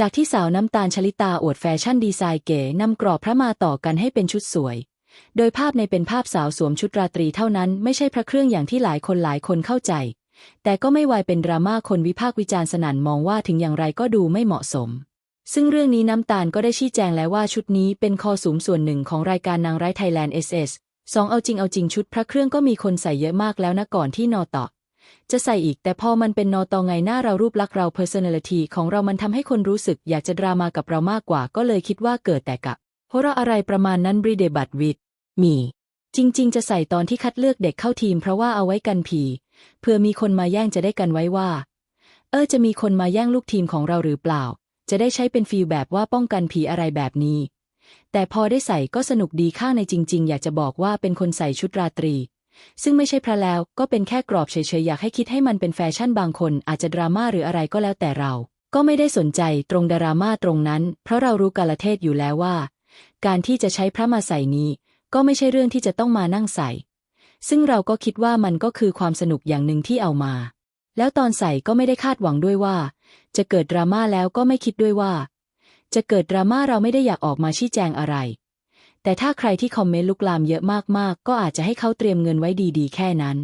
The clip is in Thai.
จากที่สาวน้ำตาลชลิตาอวดแฟชั่นดีไซน์เก๋นำกรอบพระมาต่อกันให้เป็นชุดสวย โดยภาพในเป็นภาพสาวสวมชุดราตรีเท่านั้นไม่ใช่พระเครื่องอย่างที่หลายคนหลายคนเข้าใจ แต่ก็ไม่วายเป็นดราม่าคนวิพากษ์วิจารณ์สนั่นมองว่าถึงอย่างไรก็ดูไม่เหมาะสม ซึ่งเรื่องนี้น้ำตาลก็ได้ชี้แจงแล้วว่าชุดนี้เป็นคอสูมส่วนหนึ่งของรายการนางร้ายไทยแลนด์เอสเอสสองเอาจริงเอาจริงชุดพระเครื่องก็มีคนใส่เยอะมากแล้วนะก่อนที่นอต่อ จะใส่อีกแต่พอมันเป็นนอตอไงหน้าเรารูปลักษ์เรา personality ของเรามันทำให้คนรู้สึกอยากจะดรามากับเรามากกว่า ก็เลยคิดว่าเกิดแต่กับเพราะอะไรประมาณนั้นบริเดบัตวิดมี จริง ๆ จะใส่ตอนที่คัดเลือกเด็กเข้าทีม เพราะว่าเอาไว้กันผีเพื่อมีคนมาแย่งจะได้กันไว้ว่า เออจะมีคนมาแย่งลูกทีมของเราหรือเปล่า จะได้ใช้เป็นฟีลแบบว่าป้องกันผีอะไรแบบนี้ แต่พอได้ใส่ก็สนุกดีข้างในจริง ๆ อยากจะบอกว่าเป็นคนใส่ชุดราตรี ซึ่งไม่ใช่พระแล้วก็เป็นแค่กรอบเฉยๆอยากให้คิดให้มันเป็นแฟชั่นบางคนอาจจะดราม่าหรืออะไรก็แล้วแต่เรา ก็ไม่ได้สนใจตรงดราม่าตรงนั้น เพราะเรารู้กาลเทศอยู่แล้วว่า การที่จะใช้พระมาใส่นี้ ก็ไม่ใช่เรื่องที่จะต้องมานั่งใส่ ซึ่งเราก็คิดว่ามันก็คือความสนุกอย่างหนึ่งที่เอามา แล้วตอนใส่ก็ไม่ได้คาดหวังด้วยว่า จะเกิดดราม่าแล้วก็ไม่คิดด้วยว่า จะเกิดดราม่าเราไม่ได้อยากออกมาชี้แจงอะไร แต่ถ้าใครที่คอมเมนต์ลุกลามเยอะมากๆ ก็อาจจะให้เขาเตรียมเงินไว้ดีๆ แค่นั้น